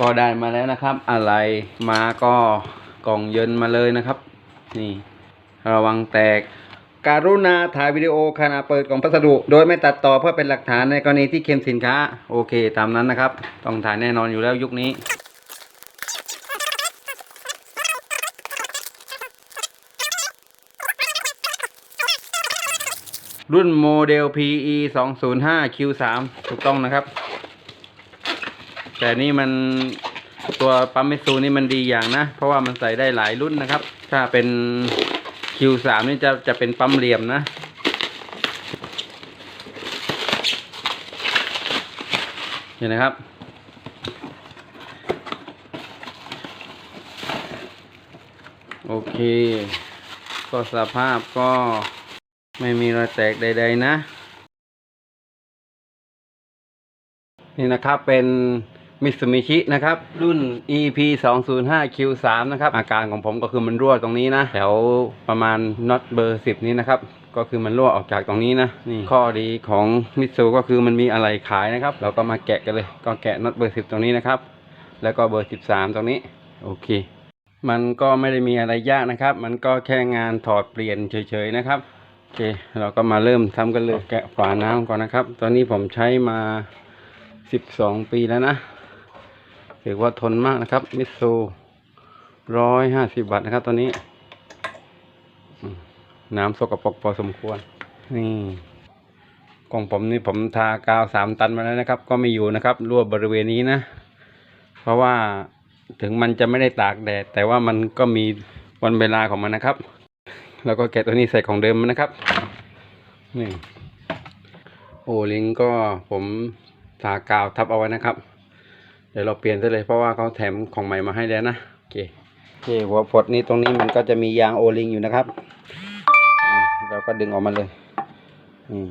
ก็ได้มาแล้วนะครับ อะไรมาก็กล่องเยินมาเลยนะครับ นี่ ระวังแตกการุณาถ่ายวิดีโอขณะเปิดกล่องพัสดุ โดยไม่ตัดต่อเพื่อเป็นหลักฐานในกรณีที่เค็มสินค้า โอเค ตามนั้นนะครับ ต้องถ่ายแน่นอนอยู่แล้วยุคนี้ รุ่นโมเดล PE 205 Q3 ถูกต้องนะครับ แต่นี่มันตัวปั๊มเมซูนี่มันดีอย่างนะ เพราะว่ามันใส่ได้หลายรุ่นนะครับ ถ้าเป็น Q3 นี่จะจะเป็นปั๊มเหลี่ยมนะเห็นนะครับ โอเค ก็สภาพก็ไม่มีรอยแตกใด ๆ นะ นี่นะครับเป็น มิสมิชินะครับ รุ่น EP 2 0 5 Q3 นะครับ อาการของผมก็คือมันรั่วตรงนี้นะ แถวประมาณน็อตเบอร์ 10 นี้นะครับ ก็คือมันรั่วออกจากตรงนี้นะ นี่ข้อดีของมิตซูก็คือมันมีอะไรขายนะครับ เราก็มาแกะกันเลย ก็แกะน็อตเบอร์ 10 ตรงนี้นะครับ แล้วก็เบอร์ 13 ตรงนี้ โอเค มันก็ไม่ได้มีอะไรยากนะครับ มันก็แค่งานถอดเปลี่ยนเฉยๆนะครับโอเค เราก็มาเริ่มทำกันเลย แกะฝาน้ำก่อนนะครับ ตอนนี้ผมใช้มาสิบสองปีแล้วนะ ถือว่าทนมากนะครับ มิตซูร้อยห้าสิบบาทนะครับตอนนี้ น้ำสกปรกพอสมควร นี่ของผมนี่ผมทากาวสามตันมาแล้วนะครับ ก็ไม่อยู่นะครับรั่วบริเวณนี้นะ เพราะว่าถึงมันจะไม่ได้ตากแดด แต่ว่ามันก็มีวันเวลาของมันนะครับ แล้วก็แกะตัวนี้ใส่ของเดิมมันนะครับนี่โอลิงก็ผมทากาวทับเอาไว้นะครับ เดี๋ยวเราเปลี่ยนซะเลยเพราะว่าเขาแถมของใหม่มาให้แล้วนะโอเคโอเคหัวพดนี้ตรงนี้มันก็จะมียางโอลิงอยู่นะครับเราก็ดึงออกมาเลยนี่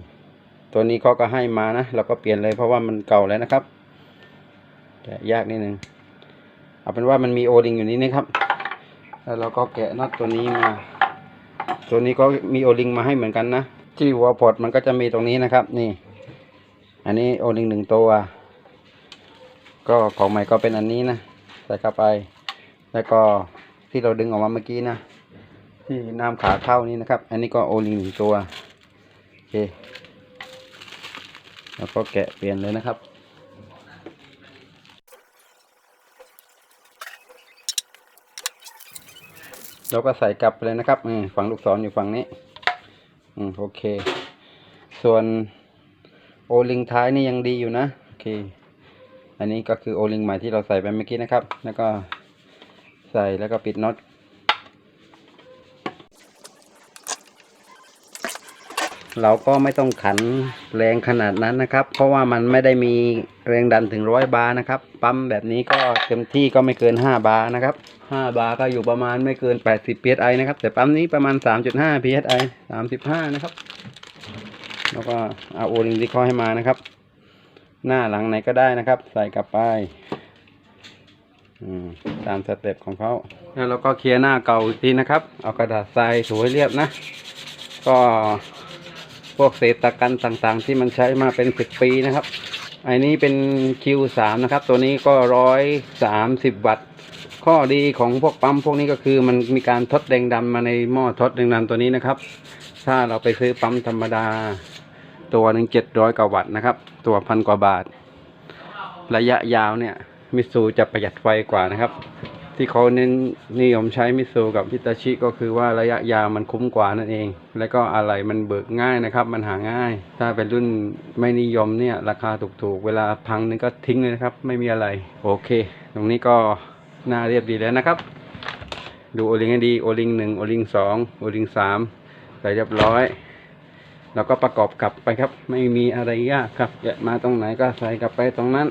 ตัวนี้เขาก็ให้มานะเราก็เปลี่ยนเลยเพราะว่ามันเก่าแล้วนะครับแกะยากนิดนึงเอาเป็นว่ามันมีโอลิงอยู่นี้นะครับ แล้วเราก็แกะน็อตตัวนี้มา ตัวนี้ก็มีโอลิงมาให้เหมือนกันนะที่หัวพอดมันก็จะมีตรงนี้นะครับ นี่ อันนี้โอลิงหนึ่งตัว ก็ของใหม่ก็เป็นอันนี้นะใส่เข้าไป แล้วก็ที่เราดึงออกมาเมื่อกี้นะ ที่น้ำขาเข้านี่นะครับ อันนี้ก็โอลิงหนึ่งตัวโอเคแล้วก็แกะเปลี่ยนเลยนะครับเราก็ใส่กลับไปเลยนะครับฝั่งลูกศรอยู่ฝั่งนี้ อืมโอเค ส่วนโอลิงท้ายนี่ยังดีอยู่นะ โอเค อันนี้ก็คือโอลิงใหม่ที่เราใส่ไปเมื่อกี้นะครับ แล้วก็ใส่แล้วก็ปิดน็อตเราก็ไม่ต้องขันแรงขนาดนั้นนะครับ เพราะว่ามันไม่ได้มีแรงดันถึงร้อยบาร์นะครับ ปั๊มแบบนี้ก็เต็มที่ก็ไม่เกินห้าบาร์นะครับห้าบาร์ก็อยู่ประมาณไม่เกินแปดสิบ psi นะครับ แต่ปั๊มนี้ประมาณสามจุดห้า psi สามสิบห้านะครับ แล้วก็เอาโอลิงที่เขาให้มานะครับ หน้าหลังไหนก็ได้นะครับ ใส่กลับไปตามสเต็ปของเขาแล้วเราก็เคลียร์หน้าเก่าอีกทีนะครับ เอากระดาษทรายถูให้เรียบนะ ก็พวกเศษตะกันต่างๆ ที่มันใช้มาเป็นสิบปีนะครับ อันนี้เป็น Q3 นะครับ ตัวนี้ก็ร้อยสามสิบวัตต์ ข้อดีของพวกปั๊มพวกนี้ก็คือมันมีการทดแรงดันมาในหม้อทดแรงดันตัวนี้นะครับ ถ้าเราไปซื้อปั๊มธรรมดา ตัวหนึ่งเจ็ดร้อยกว่าวัตต์นะครับ ตัวพันกว่าบาท ระยะยาวเนี่ย มิตซูจะประหยัดไฟกว่านะครับ ที่เขาเน้นนิยมใช้มิตซูกับฮิตาชิก็คือว่าระยะยาวมันคุ้มกว่านั่นเอง แล้วก็อะไรมันเบิกง่ายนะครับ มันหาง่าย ถ้าเป็นรุ่นไม่นิยมเนี่ย ราคาถูกๆ เวลาพังนี่ก็ทิ้งเลยนะครับ ไม่มีอะไร โอเค ตรงนี้ก็น่าเรียบดีแล้วนะครับ ดูโอลิงให้ดี โอลิงหนึ่งโอลิงสองโอลิงสามใส่เรียบร้อย แล้วก็ประกอบกลับไปครับ ไม่มีอะไรยากครับแกะมาตรงไหนก็ใส่กลับไปตรงนั้น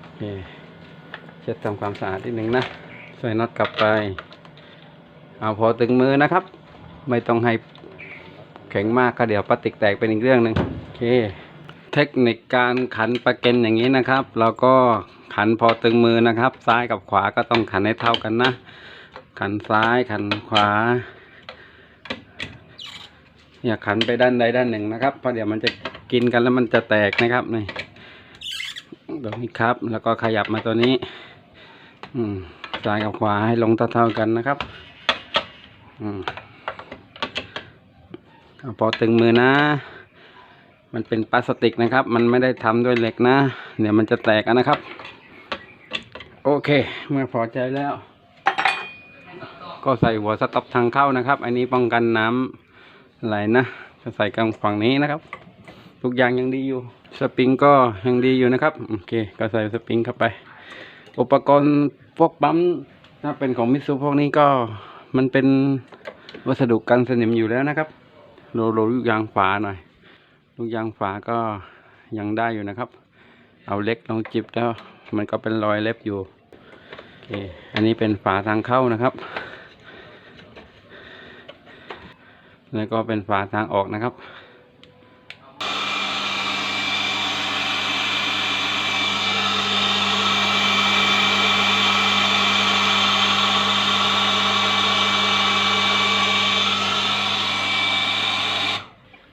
โอเคเช็ดทำความสะอาดนิดหนึ่งนะใส่น็อตกลับไป เอาพอตึงมือนะครับ ไม่ต้องให้แข็งมากก็เดี๋ยวพลาสติกแตกเป็นอีกเรื่องหนึ่งโอเค เทคนิคการขันประเก็นอย่างนี้นะครับ เราก็ขันพอตึงมือนะครับ ซ้ายกับขวาก็ต้องขันให้เท่ากันนะ ขันซ้ายขันขวา อย่าขันไปด้านใดด้านหนึ่งนะครับเพราะเดี๋ยวมันจะกินกันแล้วมันจะแตกนะครับนี่ตรงนี้ครับ แล้วก็ขยับมาตัวนี้ อืมซ้ายกับขวาให้ลงเท่าๆกันนะครับ อืมพอตึงมือนะ มันเป็นพลาสติกนะครับ มันไม่ได้ทำด้วยเหล็กนะ เดี๋ยวมันจะแตกนะครับ โอเค เมื่อพอใจแล้ว ก็ใส่หัวสต็อปทางเข้านะครับ อันนี้ป้องกันน้ำ ไหลนะก็ใส่กลางฝั่งนี้นะครับ ทุกอย่างยังดีอยู่ สปริงก็ยังดีอยู่นะครับ โอเค ก็ใส่สปริงเข้าไป อุปกรณ์พวกปั๊มถ้าเป็นของมิตซูพวกนี้ก็มันเป็นวัสดุกันสนิมอยู่แล้วนะครับโรโรลูกยางฝาหน่อย ลูกยางฝาก็ยังได้อยู่นะครับ เอาเล็กลองจิบแล้ว มันก็เป็นรอยเล็บอยู่โอเคอันนี้เป็นฝาทางเข้านะครับ แล้วก็เป็นฝาทางออกนะครับ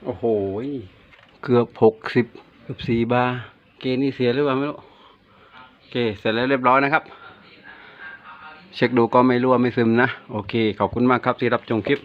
โอ้โห เกือบหกสิบเกือบสี่บาร์เกณฑ์นี่เสียหรือเปล่าไม่รู้โอเคเสร็จแล้วเรียบร้อยนะครับ เช็คดูก็ไม่รั่วไม่ซึมนะ โอเค ขอบคุณมากครับที่รับชมคลิป